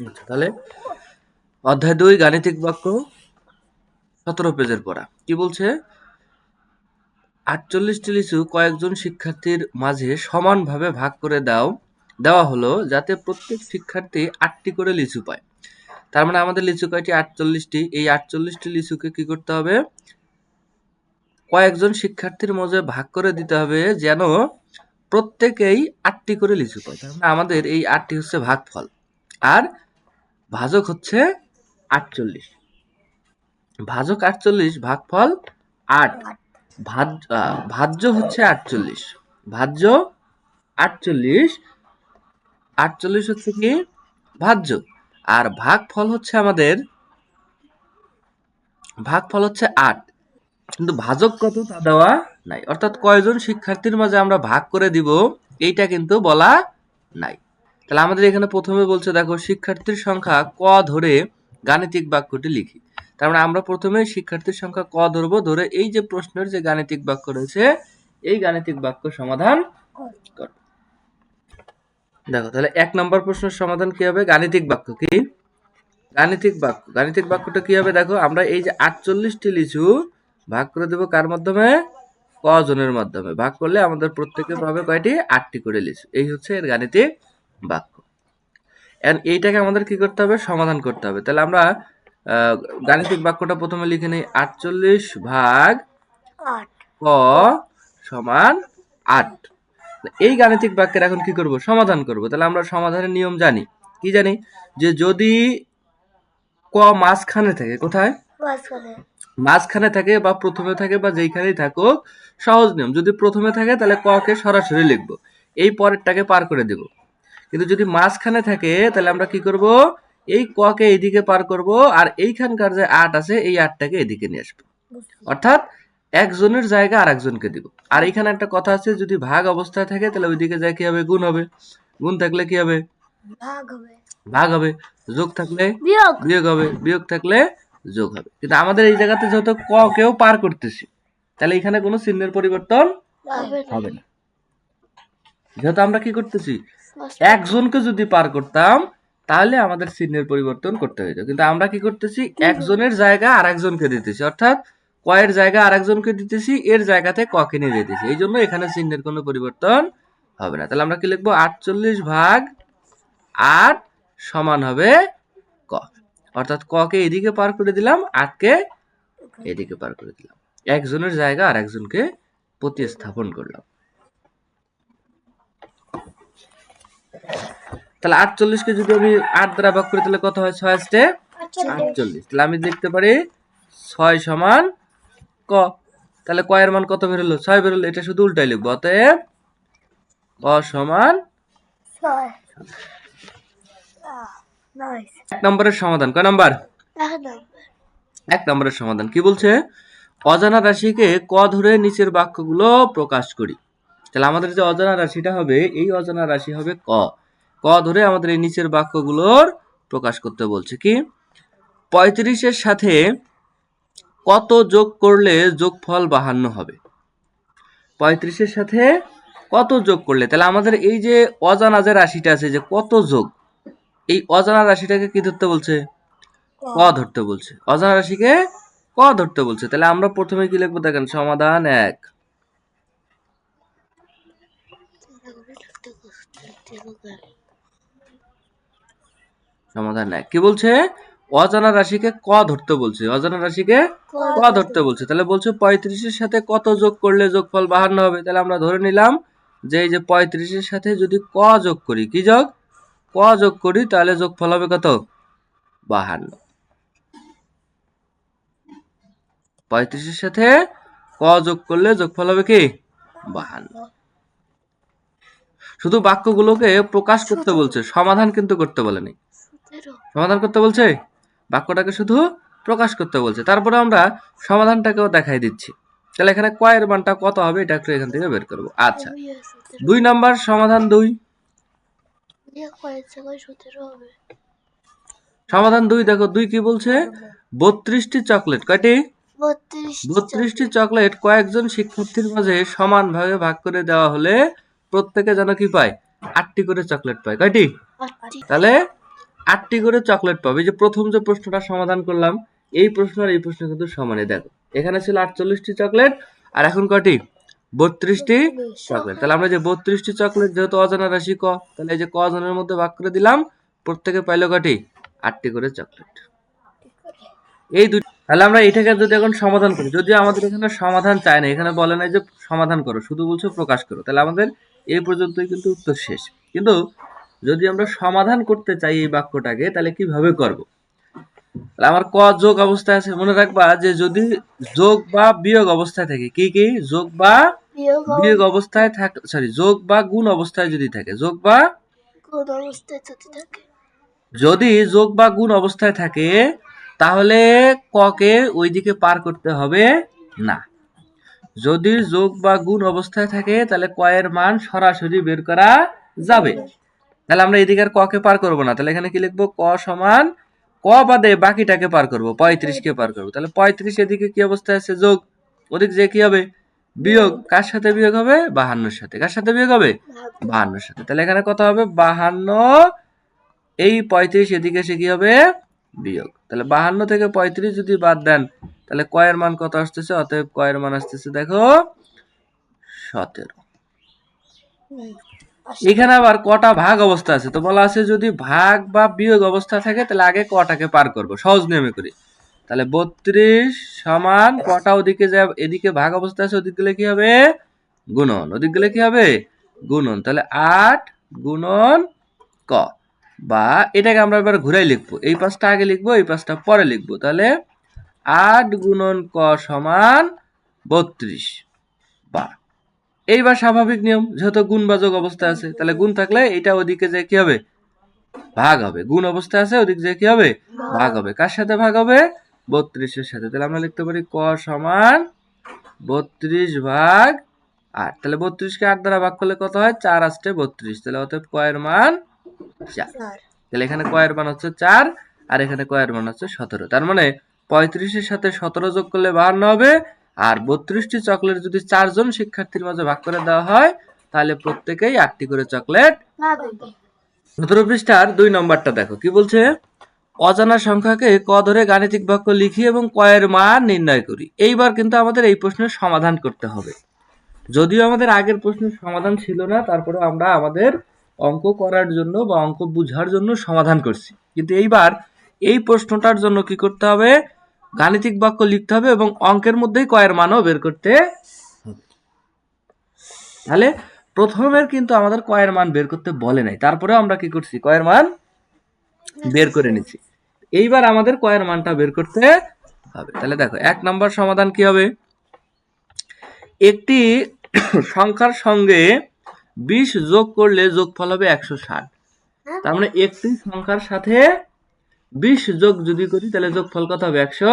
আচ্ছা, তাহলে অধ্যায় দুই গাণিতিক বাক্য সতেরো পেজের পড়া। কি বলছে? আটচল্লিশটি লিচু কয়েকজন শিক্ষার্থীর মাঝে সমানভাবে ভাগ করে দাও দেওয়া হলো যাতে প্রত্যেক শিক্ষার্থী আটটি করে লিচু পায়। তার মানে আমাদের লিচু কয়টি? আটচল্লিশটি। এই আটচল্লিশটি লিচুকে কি করতে হবে? কয়েকজন শিক্ষার্থীর মাঝে ভাগ করে দিতে হবে যেন প্রত্যেকেই আটটি করে লিচু পায়। তার মানে আমাদের এই আটটি হচ্ছে ভাগফল। আর ভাজক হচ্ছে আটচল্লিশ। ভাজক আটচল্লিশ ভাগফল আট। ভাজ্য হচ্ছে আটচল্লিশ। ভাজ্য আটচল্লিশ। আটচল্লিশ হচ্ছে কি? ভাজ্য। আর ভাগফল হচ্ছে আমাদের, ভাগফল হচ্ছে আট। কিন্তু ভাজক কত তা দেওয়া নাই? অর্থাৎ কয়জন শিক্ষার্থীর মাঝে আমরা ভাগ করে দিব, এইটা কিন্তু বলা নাই। তাহলে আমাদের এখানে প্রথমে বলছে, দেখো, শিক্ষার্থীর সংখ্যা ক ধরে গাণিতিক বাক্যটি লিখি। তার মানে আমরা প্রথমে শিক্ষার্থীর সংখ্যা ক ধরবো, ধরে এই যে প্রশ্নের যে গাণিতিক বাক্য রয়েছে, এই গাণিতিক বাক্য সমাধান দেখো, তাহলে এক নম্বর প্রশ্নের সমাধান কি হবে? গাণিতিক বাক্য কি? গাণিতিক বাক্য। গাণিতিক বাক্যটা কি হবে? দেখো, আমরা এই যে আটচল্লিশটি লিচু ভাগ করে দেবো কার মাধ্যমে? ক জনের মাধ্যমে। ভাগ করলে আমাদের প্রত্যেকে পাবে কয়টি? আটটি করে লিচু। এই হচ্ছে এর গাণিতিক বাক্য। And এইটাকে আমাদের কি করতে হবে? সমাধান করতে হবে। তাহলে আমরা গাণিতিক বাক্যটা প্রথমে লিখে নিই। আটচল্লিশ ভাগ ক সমান আট। এই গাণিতিক বাক্যের এখন কি করব? সমাধান করব। তাহলে আমরা সমাধানের নিয়ম জানি। কি জানি? যে যদি ক মাঝখানে থাকে কোথায়? মাঝখানে। মাঝখানে থাকে বা প্রথমে থাকে বা যেইখানেই থাকুক সহজ নিয়ম। যদি প্রথমে থাকে তাহলে ক কে সরাসরি লিখব। এই পরেরটাকে পার করে দেব। কিন্তু যদি মাঝখানে থাকে তাহলে আমরা কি করব? এই ক কে এইদিকে পার করব আর এইখানকার যে আট আছে এই আটটাকে এদিকে নিয়ে আসব। অর্থাৎ একজনের জায়গা আর একজনকে দিব। আর এখানে একটা কথা আছে যদি ভাগ অবস্থায় থাকে তাহলে ওইদিকে যায় কি হবে? গুণ হবে। গুণ থাকলে কি হবে? ভাগ হবে। ভাগ হবে। যোগ থাকলে বিয়োগ। বিয়োগ হবে। বিয়োগ থাকলে যোগ হবে। কিন্তু আমাদের এই জায়গাতে যেহেতু ক কেও পার করতেছি তাহলে এখানে কোনো চিহ্নের পরিবর্তন হবে না। যেহেতু আমরা কি করতেছি? একজনকে যদি পার করতাম তাহলে আমাদের চিহ্নের পরিবর্তন করতে হইতো। কিন্তু আমরা কি করতেছি? একজনের জায়গা আর একজনকে দিতেছি। অর্থাৎ কয়ের জায়গা আর একজনকে দিতেছি এর জায়গাতে ককে নিয়ে যেতেছি। এই জন্য এখানে চিহ্নের কোনো পরিবর্তন হবে না। তাহলে আমরা কি লিখব? আটচল্লিশ ভাগ আট সমান হবে ক। অর্থাৎ ক কে এদিকে পার করে দিলাম আটকে এদিকে পার করে দিলাম। একজনের জায়গা আর একজনকে প্রতিস্থাপন করলাম। তাহলে আটচল্লিশকে যদি আমি আট দ্বারা ভাগ করি তাহলে কত হয়? ছয় আসতে আটচল্লিশ। তাহলে আমি লিখতে পারি ছয় সমান ক। তাহলে কয়ের মান কত বেরোলো ছয় বেরোলো এটা শুধু উল্টাই লিখব। অতএব ক সমান ছয়। এক নম্বরের সমাধান। কয় নম্বর। এক নম্বরের সমাধান। কি বলছে? অজানা রাশিকে ক ধরে নিচের বাক্যগুলো প্রকাশ করি। তাহলে আমাদের যে অজানা রাশিটা হবে, এই অজানা রাশি হবে ক। ক ধরে আমাদের এই নিচের বাক্যগুলোর প্রকাশ করতে বলছে কি? পঁয়ত্রিশের সাথে কত যোগ করলে যোগফল বাহান্ন হবে? পঁয়ত্রিশের সাথে কত যোগ করলে? তাহলে আমাদের এই যে অজানা যে রাশিটা আছে যে কত যোগ, এই অজানা রাশিটাকে কি ধরতে বলছে? ক ধরতে বলছে। অজানা রাশিকে ক ধরতে বলছে। তাহলে আমরা প্রথমে কি লিখব দেখেন? সমাধান এক। সমাধান এক কি বলছে? অজানা রাশিকে ক ধরতে বলছে? অজানা রাশিকে ক ধরতে বলছে। তাহলে বলছে পঁয়ত্রিশের সাথে কত যোগ করলে যোগফল বাহান্ন হবে? তাহলে আমরা ধরে নিলাম যে এই যে পঁয়ত্রিশের সাথে যদি ক যোগ করি কি যোগ? ক যোগ করি তাহলে যোগফল হবে কত? বাহান্ন। পঁয়ত্রিশের সাথে ক যোগ করলে যোগফল হবে কি? বাহান্ন। শুধু বাক্যগুলোকে প্রকাশ করতে বলছে সমাধান কিন্তু করতে বলেনি। সমাধান করতে বলছে? বাক্যটাকে শুধু প্রকাশ করতে বলছে। তারপরে আমরা সমাধানটাকেও দেখাই দিচ্ছি। তাহলে এখানে কয়ের মানটা কত হবে? এটা একটু এখান থেকে বের করব। আচ্ছা দুই নাম্বার সমাধান দুই। হবে। সমাধান দুই দেখো দুই কি বলছে? বত্রিশটি চকলেট। কয়টি? বত্রিশটি চকলেট। কয়েকজন শিক্ষার্থীর মাঝে সমান ভাগে ভাগ করে দেওয়া হলে প্রত্যেকে যেন কি পায়? আটটি করে চকলেট পায়। কয়টি? তাহলে আটটি করে চকলেট পাবে। যে প্রথম যে প্রশ্নটা সমাধান করলাম এই প্রশ্ন আর এই প্রশ্ন কিন্তু সমানে। দেখো এখানে ছিল আটচল্লিশটি চকলেট আর এখন কটি বত্রিশটি চকলেট তাহলে আমরা যে বত্রিশটি চকলেট যেহেতু অজানা রাশি ক তাহলে এই যে ক জনের মধ্যে ভাগ করে দিলাম প্রত্যেকে পাইলো কটি আটটি করে চকলেট এই দুটি তাহলে আমরা এটাকে যদি এখন সমাধান করি যদি আমাদের এখানে সমাধান চায় না এখানে বলে না যে সমাধান করো শুধু বলছো প্রকাশ করো তাহলে আমাদের এই পর্যন্তই কিন্তু উত্তর শেষ। কিন্তু যদি আমরা সমাধান করতে চাই এই বাক্যটাকে তাহলে কীভাবে করব? আমার ক যোগ অবস্থায় আছে মনে রাখবা যে যদি যোগ বা বিয়োগ অবস্থায় থাকে কি কি? যোগ বা বিয়োগ অবস্থায় থাক সরি যোগ বা গুণ অবস্থায় যদি থাকে যোগ বা যদি যদি যোগ বা গুণ অবস্থায় থাকে তাহলে ককে ওইদিকে পার করতে হবে? না। যদি যোগ বা গুণ অবস্থায় থাকে, তাহলে কয়ের মান সরাসরি বের করা যাবে। তাহলে আমরা এদিকে আর ককে পার করব না। তাহলে এখানে কি লিখব? ক সমান ক বাদে বাকিটাকে পার করব পঁয়ত্রিশ কে পার করব। তাহলে পঁয়ত্রিশ এদিকে কি অবস্থায় আছে? যোগ। ওদিক যে কি হবে? বিয়োগ। কার সাথে বিয়োগ হবে? বাহান্নর সাথে। কার সাথে বিয়োগ হবে? বাহান্নর সাথে। তাহলে এখানে কত হবে? বাহান্ন। এই পঁয়ত্রিশ এদিকে এসে কি হবে? বিয়োগ। তাহলে বাহান্ন থেকে পঁয়ত্রিশ যদি বাদ দেন তাহলে কয়ের মান কত আসতেছে? অতএব কয়ের মান আসতেছে দেখো সতেরো। এখানে আবার কটা ভাগ অবস্থা আছে? তো বলা আছে যদি ভাগ বা বিয়োগ অবস্থা থাকে তাহলে আগে কটাকে পার করব? সহজ নিয়মে করি। তাহলে বত্রিশ সমান কটা ওদিকে যা এদিকে ভাগ অবস্থা আছে ওদিক গেলে কি হবে? গুণন। ওদিক গেলে কি হবে? গুণন। তাহলে আট গুণন ক। বা এটাকে আমরা এবার ঘুরাই লিখব। এই পাঁচটা আগে লিখব এই পাঁচটা পরে লিখব। তাহলে আট গুণন ক সমান বত্রিশ। বা এইবার স্বাভাবিক নিয়ম যেহেতু গুণ বাজক অবস্থা আছে তাহলে গুণ থাকলে এটা ওদিকে যে কি হবে? ভাগ হবে। গুণ অবস্থা আছে ওদিক যে কি হবে? ভাগ হবে। কার সাথে ভাগ হবে? বত্রিশের সাথে। তাহলে আমরা লিখতে পারি ক সমান বত্রিশ ভাগ আট। তাহলে বত্রিশকে আট দ্বারা ভাগ করলে কত হয়? চার আসতে বত্রিশ। তাহলে অতএব কয়ের মান চার। তাহলে এখানে কয়ের মান হচ্ছে চার আর এখানে কয়ের মান হচ্ছে সতেরো। তার মানে পঁয়ত্রিশের সাথে সতেরো যোগ করলে বাহান্ন হবে। আর বত্রিশটি চকলেট যদি চারজন শিক্ষার্থীর মাঝে ভাগ করে দেওয়া হয় তাহলে প্রত্যেকেই আটটি করে চকলেট সতেরো পৃষ্ঠার দুই নম্বরটা দেখো কি বলছে? অজানা সংখ্যাকে ক ধরে গাণিতিক বাক্য লিখি এবং কয়ের মান নির্ণয় করি। এইবার কিন্তু আমাদের এই প্রশ্নের সমাধান করতে হবে। যদিও আমাদের আগের প্রশ্নের সমাধান ছিল না তারপরে আমরা আমাদের অঙ্ক করার জন্য বা অঙ্ক বুঝার জন্য সমাধান করছি। কিন্তু এইবার এই প্রশ্নটার জন্য কি করতে হবে? গাণিতিক বাক্য লিখতে হবে এবং অঙ্কের মধ্যেই কয়ের মানও বের করতে তাহলে প্রথমের কিন্তু আমাদের কয়ের মান বের করতে বলে নাই। তারপরে আমরা কি করছি? কয়ের মান বের করে নিচ্ছি এইবার আমাদের কয়ের মানটা বের করতে হবে। তাহলে দেখো এক নম্বর সমাধান কি হবে? একটি সংখ্যার সঙ্গে বিশ যোগ করলে যোগফল হবে একশো ষাট। তার মানে একটি সংখ্যার সাথে বিশ যোগ যদি করি, তাহলে যোগফল কত হবে? একশো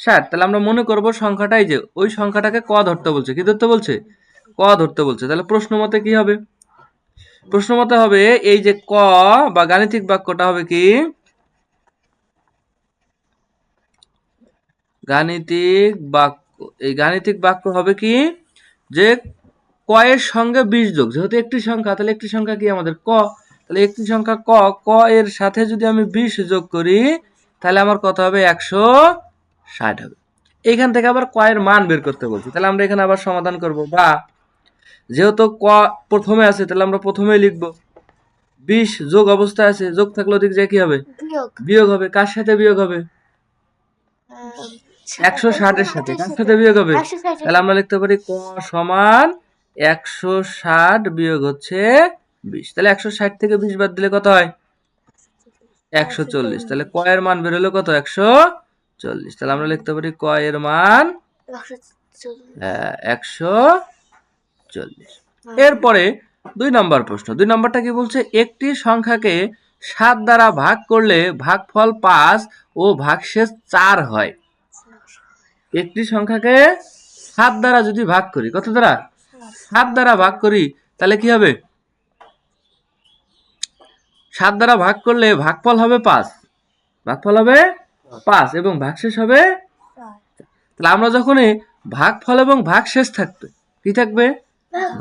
ষাট। তাহলে আমরা মনে করব সংখ্যাটাই যে, ওই সংখ্যাটাকে ক ধরতে বলছে? কি ধরতে বলছে? ক ধরতে বলছে। তাহলে প্রশ্ন মতে কি হবে? প্রশ্ন মতে হবে এই যে ক বা গাণিতিক বাক্যটা হবে কি? গাণিতিক বাক্য, এই গাণিতিক বাক্য হবে কি? যে কয়ের সঙ্গে বিশ যোগ। যেহেতু একটি সংখ্যা, তাহলে একটি সংখ্যা কি আমাদের? ক। তাহলে একটি সংখ্যা ক ক এর সাথে যদি আমি বিশ যোগ করি তাহলে আমার কত হবে? একশো ষাট হবে। এইখান থেকে আবার কয়ের মান বের করতে বলছি। তাহলে আমরা এখানে আবার সমাধান করব। বা যেহেতু ক প্রথমে আছে তাহলে আমরা প্রথমেই লিখব। বিশ যোগ অবস্থায় আছে যোগ থাকলে ওদিক যে কি হবে? বিয়োগ। হবে। কার সাথে বিয়োগ হবে? একশো ষাটের সাথে। কার সাথে বিয়োগ হবে? তাহলে আমরা লিখতে পারি ক সমান একশো ষাট বিয়োগ হচ্ছে বিশ। তাহলে একশো ষাট থেকে বিশ বাদ দিলে কত হয়? একশো চল্লিশ। তাহলে ক এর মান বেরোলো কত? একশো চল্লিশ। তাহলে আমরা লিখতে পারি ক এর মান একশো চল্লিশ। একশো চল্লিশ। এরপরে দুই নম্বর প্রশ্ন। দুই নম্বরটা কি বলছে? একটি সংখ্যাকে সাত দ্বারা ভাগ করলে ভাগফল পাঁচ ও ভাগশেষ চার হয়। একটি সংখ্যাকে সাত দ্বারা যদি ভাগ করি কত দ্বারা? সাত দ্বারা ভাগ করি তাহলে কি হবে? সাত দ্বারা ভাগ করলে ভাগফল হবে পাঁচ। ভাগফল হবে পাঁচ এবং ভাগশেষ হবে তাহলে আমরা যখনই ভাগফল এবং ভাগশেষ থাকবে কি থাকবে?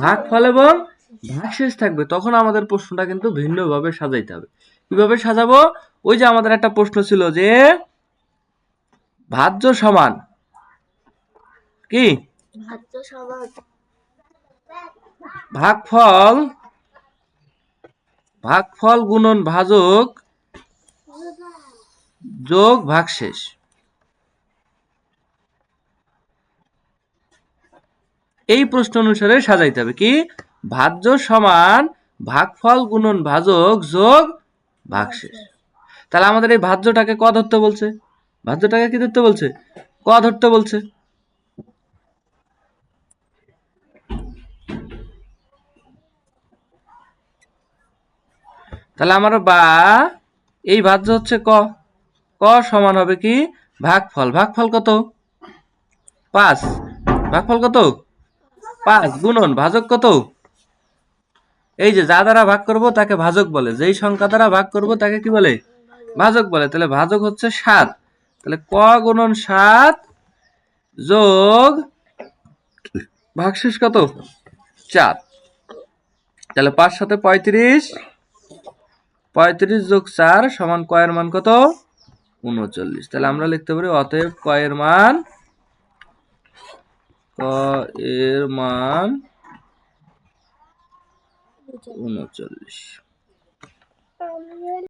ভাগফল এবং ভাগশেষ থাকবে তখন আমাদের প্রশ্নটা কিন্তু ভিন্নভাবে সাজাইতে হবে। কীভাবে সাজাবো? ওই যে আমাদের একটা প্রশ্ন ছিল যে ভাজ্য সমান কি? ভাজ্য সমান। ভাগফল ভাগফল গুণন ভাজক যোগ ভাগশেষ। এই প্রশ্ন অনুসারে সাজাইতে হবে কি? ভাজ্য সমান ভাগফল গুণন ভাজক যোগ ভাগশেষ। তাহলে আমাদের এই ভাজ্যটাকে ক ধরতে বলছে? ভাজ্যটাকে কি ধরতে বলছে? ক ধরতে বলছে? তাহলে আমার বা, এই ভাজ্য হচ্ছে ক। ক সমান হবে কি? ভাগফল। ভাগফল কত? পাঁচ। ভাগফল কত? পাঁচ। গুণন। ভাজক কত? এই যে যা দ্বারা ভাগ করব তাকে ভাজক বলে। যেই সংখ্যা দ্বারা ভাগ করব তাকে কি বলে? ভাজক বলে। তাহলে ভাজক হচ্ছে সাত। তাহলে ক গুণন সাত যোগ ভাগশেষ কত? চার। তাহলে পাঁচ সাথে পঁয়ত্রিশ পঁয়ত্রিশ যোগ চার সমান কয়ের মান কত? উনচল্লিশ। তাহলে আমরা লিখতে পারি, অতএব কয়ের মান ক এর মান উনচল্লিশ।